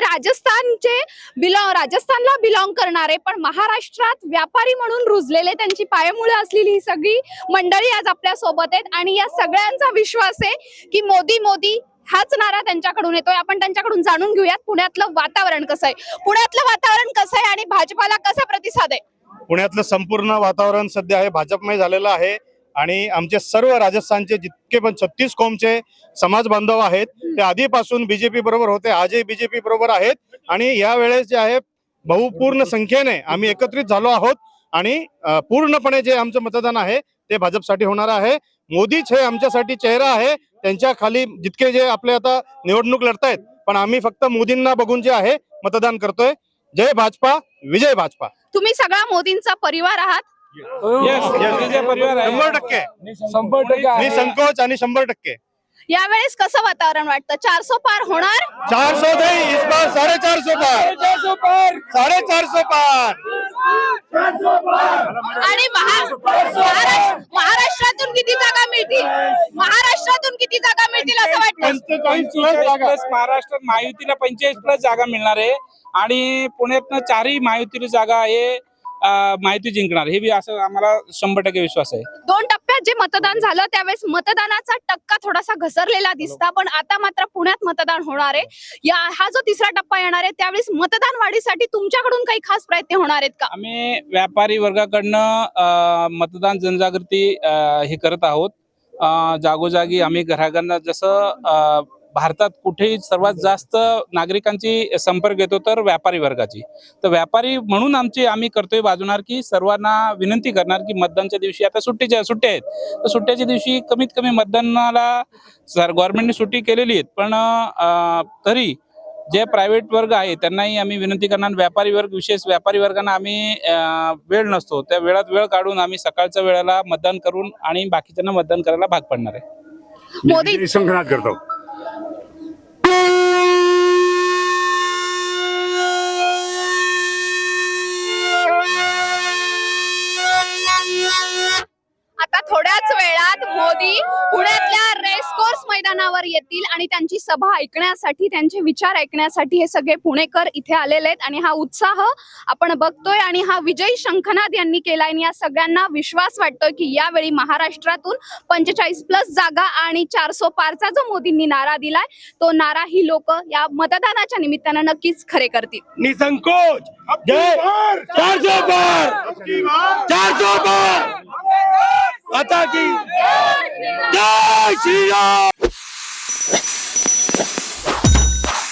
राजस्थानचे बिलॉंग राजस्थानला बिलॉंग करणारे पण महाराष्ट्रात व्यापारी म्हणून रुजलेले त्यांची पायमुळे असलेली ही सगळी मंडळी आज आपल्यासोबत आहेत. आणि या सगळ्यांचा विश्वास आहे की मोदी मोदी हाच नारा त्यांच्याकडून येतोय. आपण त्यांच्याकडून जाणून घेऊयात पुण्यातलं वातावरण कसं आहे. पुण्यातलं वातावरण कसं आहे आणि भाजपाला कसा प्रतिसाद आहे? पुण्यातलं संपूर्ण वातावरण सध्या आहे भाजपमय झालेलं आहे. आणि आमचे सर्व राजस्थानचे जितके पण छत्तीस कोमचे समाज बांधव आहेत ते आधीपासून बीजेपी बरोबर होते आजही बीजेपी बरोबर आहेत. आणि या वेळेस जे आहे बहुपूर्ण संख्येने आम्ही एकत्रित झालो आहोत आणि पूर्णपणे जे आमचं मतदान आहे ते भाजपसाठी होणार आहे. मोदीच हे आमच्यासाठी चेहरा आहे. त्यांच्या खाली जितके जे आपले आता निवडणूक लढतायत पण आम्ही फक्त मोदींना बघून जे आहे मतदान करतोय. जय भाजपा विजय भाजपा. तुम्ही सगळा मोदींचा परिवार आहात. आहे. शंभर टक्के. शंभर टक्के. मी आहे. संकोच आणि शंभर टक्के. यावेळेस कसं वातावरण वाटतं? चारसो पार होणार? चार सौ नहीं इस बार साढ़े चार सौ पार. चारशे पार. साढ़े चार सौ पार. आणि महा- महारा- महाराष्ट्रातून किती जागा मिळतील? महाराष्ट्रातून किती जागा मिळतील असं वाटतं? पंचेचाळीस प्लस महाराष्ट्रात महायुतीला पंचेचाळीस प्लस जागा मिळणार आहे. आणि पुण्यातनं चारही महायुतीला जागा हे अं, महायुती जिंकणार. हे बी असं आम्हाला शंभर टक्के विश्वास आहे. दोन टप्प्यात जे मतदान झालं त्यावेळेस मतदानाचा टक्का थोडासा घसरलेला दिसता पण आता मात्र पुण्यात मतदान होणार आहे. या हा जो तिसरा टप्पा येणार आहे त्यावेळेस मतदान वाढीसाठी तुमच्याकडून काही खास प्रयत्न होणार आहेत का? आम्ही व्यापारी वर्गाकडनं मतदान जनजागृती हे करत आहोत. जागोजागी आम्ही ग्राहकांना जसं भारतात कुठेही सर्वात जास्त नागरिकांची संपर्क येतो तर व्यापारी वर्गाची. तर व्यापारी म्हणून आमची आम्ही कर्तव्य बाजूणार की सर्वांना विनंती करणार की मतदानच्या दिवशी आता सुट्टीच्या सुट्ट्या आहेत. तर सुट्ट्याच्या दिवशी कमीत कमी मतदानाला सर गव्हर्नमेंटने सुट्टी केलेली आहेत. पण तरी जे प्रायव्हेट वर्ग आहे त्यांनाही आम्ही विनंती करणार. व्यापारी वर्ग विशेष व्यापारी वर्गांना आम्ही अं, वेळ नसतो. त्या वेळात वेळ काढून आम्ही सकाळच्या वेळेला मतदान करून आणि बाकीच्यांना मतदान करायला भाग पडणार आहे. मोदी संघनाथ करतो. थोड्याच वेळात मोदी पुण्यातल्या रेसकोर्स मैदानावर येतील आणि त्यांची सभा ऐकण्यासाठी त्यांचे विचार ऐकण्यासाठी हे सगळे पुणेकर इथे आलेले आहेत. आणि हा उत्साह आपण बघतोय आणि हा विजय शंखनाथ यांनी केलाय. आणि या सगळ्यांना विश्वास वाटतोय की यावेळी महाराष्ट्रातून पंचेचाळीस प्लस जागा आणि चारसो पारचा जो मोदींनी नारा दिलाय तो नारा ही लोक या मतदानाच्या निमित्तानं नक्कीच खरे करतील. निसंकोच! जय! चार सौ पार! चार सौ पार! आता की। जय श्री राम।